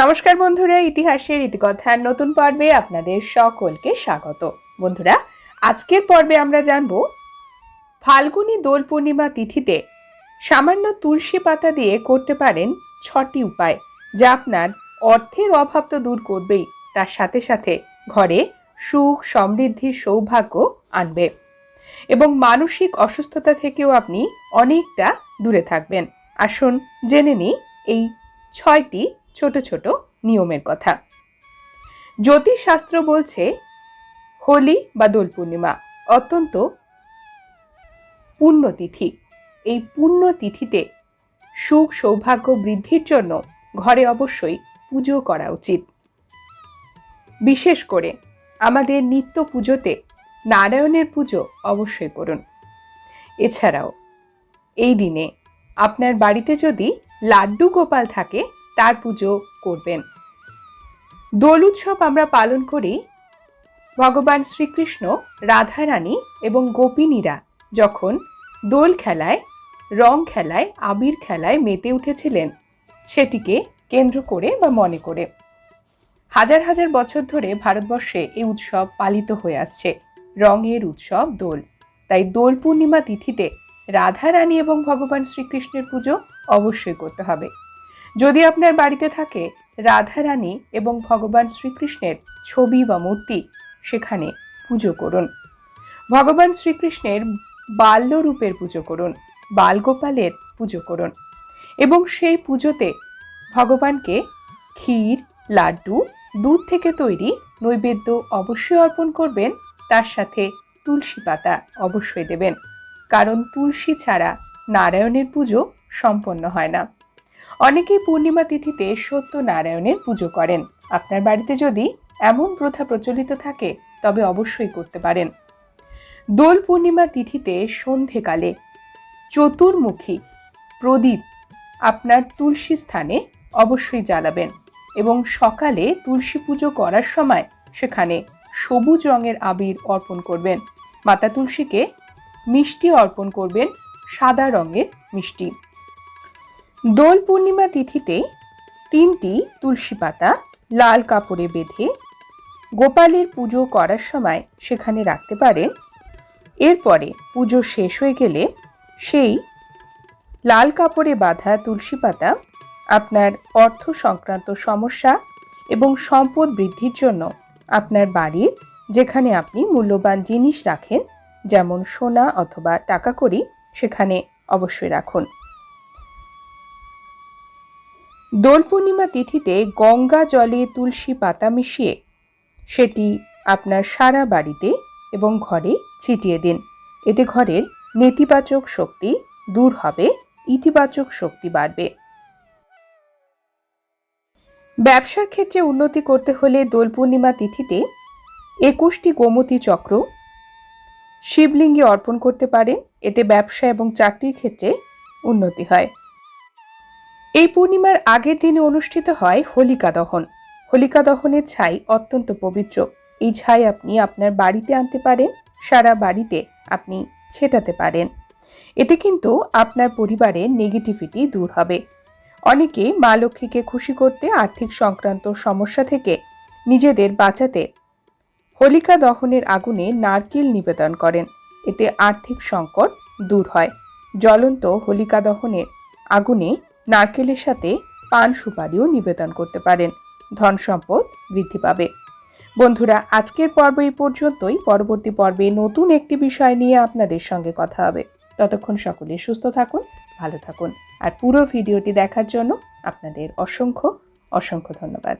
নমস্কার বন্ধুরা, ইতিহাসের ইতিকথার নতুন পর্বে আপনাদের সকলকে স্বাগত। বন্ধুরা, আজকের পর্বে আমরা জানব, ফাল্গুনী দোল পূর্ণিমা তিথিতে সামান্য তুলসী পাতা দিয়ে করতে পারেন ছটি উপায়, যা আপনার অর্থের অভাব তো দূর করবেই, তার সাথে সাথে ঘরে সুখ, সমৃদ্ধির সৌভাগ্য আনবে এবং মানসিক অসুস্থতা থেকেও আপনি অনেকটা দূরে থাকবেন। আসুন, জেনে নিই এই ছয়টি ছোট ছোট নিয়মের কথা। জ্যোতিষশাস্ত্র বলছে, হোলি বা দোল পূর্ণিমা অত্যন্ত পুণ্যতিথি। এই পুণ্যতিথিতে সুখ সৌভাগ্য বৃদ্ধির জন্য ঘরে অবশ্যই পুজো করা উচিত। বিশেষ করে আমাদের নিত্য পুজোতে নারায়ণের পুজো অবশ্যই করুন। এছাড়াও এই দিনে আপনার বাড়িতে যদি লাড্ডু গোপাল থাকে তার পুজো করবেন। দোল উৎসব আমরা পালন করি ভগবান শ্রীকৃষ্ণ, রাধারানী এবং গোপিনীরা যখন দোল খেলায়, রং খেলায়, আবির খেলায় মেতে উঠেছিলেন, সেটিকে কেন্দ্র করে বা মনে করে। হাজার হাজার বছর ধরে ভারতবর্ষে এই উৎসব পালিত হয়ে আসছে, রঙের উৎসব দোল। তাই দোল পূর্ণিমা তিথিতে রাধা রানী এবং ভগবান শ্রীকৃষ্ণের পুজো অবশ্যই করতে হবে। যদি আপনার বাড়িতে থাকে রাধা রানী এবং ভগবান শ্রীকৃষ্ণের ছবি বা মূর্তি, সেখানে পুজো করুন। ভগবান শ্রীকৃষ্ণের বাল্যরূপের পুজো করুন, বালগোপালের পুজো করুন এবং সেই পুজোতে ভগবানকে ক্ষীর, লাড্ডু, দুধ থেকে তৈরি নৈবেদ্য অবশ্যই অর্পণ করবেন, তার সাথে তুলসী পাতা অবশ্যই দেবেন। কারণ তুলসী ছাড়া নারায়ণের পুজো সম্পন্ন হয় না। অনেকেই পূর্ণিমা তিথিতে সত্যনারায়ণের পুজো করেন। আপনার বাড়িতে যদি এমন প্রথা প্রচলিত থাকে, তবে অবশ্যই করতে পারেন। দোল পূর্ণিমা তিথিতে সন্ধেকালে চতুর্মুখী প্রদীপ আপনার তুলসী স্থানে অবশ্যই জ্বালাবেন এবং সকালে তুলসী পুজো করার সময় সেখানে সবুজ রঙের আবির অর্পণ করবেন। মাতা তুলসীকে মিষ্টি অর্পণ করবেন, সাদা রঙের মিষ্টি। দোল পূর্ণিমা তিথিতে তিনটি তুলসী পাতা লাল কাপড়ে বেঁধে গোপালের পুজো করার সময় সেখানে রাখতে পারেন। এরপরে পুজো শেষ হয়ে গেলে সেই লাল কাপড়ে বাঁধা তুলসী পাতা আপনার অর্থ সংক্রান্ত সমস্যা এবং সম্পদ বৃদ্ধির জন্য আপনার বাড়ির যেখানে আপনি মূল্যবান জিনিস রাখেন, যেমন সোনা অথবা টাকা করি সেখানে অবশ্যই রাখুন। দোল পূর্ণিমা তিথিতে গঙ্গা জলে তুলসী পাতা মিশিয়ে সেটি আপনার সারা বাড়িতে এবং ঘরে ছিটিয়ে দিন। এতে ঘরের নেতিবাচক শক্তি দূর হবে, ইতিবাচক শক্তি বাড়বে। ব্যবসার ক্ষেত্রে উন্নতি করতে হলে দোল পূর্ণিমা তিথিতে একুশটি গোমতী চক্র শিবলিঙ্গে অর্পণ করতে পারেন। এতে ব্যবসা এবং চাকরির ক্ষেত্রে উন্নতি হয়। এই পূর্ণিমার আগের দিনে অনুষ্ঠিত হয় হোলিকা দহন। হোলিকা দহনের ছাই অত্যন্ত পবিত্র। এই ছাই আপনি আপনার বাড়িতে আনতে পারেন, সারা বাড়িতে আপনি ছেটাতে পারেন। এতে কিন্তু আপনার পরিবারের নেগেটিভিটি দূর হবে। অনেকে মা লক্ষ্মীকে খুশি করতে আর্থিক সংক্রান্ত সমস্যা থেকে নিজেদের বাঁচাতে হোলিকা দহনের আগুনে নারকেল নিবেদন করেন। এতে আর্থিক সংকট দূর হয়। জ্বলন্ত হোলিকা দহনের আগুনে নারকেলের সাথে পান সুপারিও নিবেদন করতে পারেন। ধন সম্পদ বৃদ্ধি পাবে। বন্ধুরা, আজকের পর্ব এই পর্যন্তই। পরবর্তী পর্বে নতুন একটি বিষয় নিয়ে আপনাদের সঙ্গে কথা হবে। ততক্ষণ সকলে সুস্থ থাকুন, ভালো থাকুন। আর পুরো ভিডিওটি দেখার জন্য আপনাদের অসংখ্য অসংখ্য ধন্যবাদ।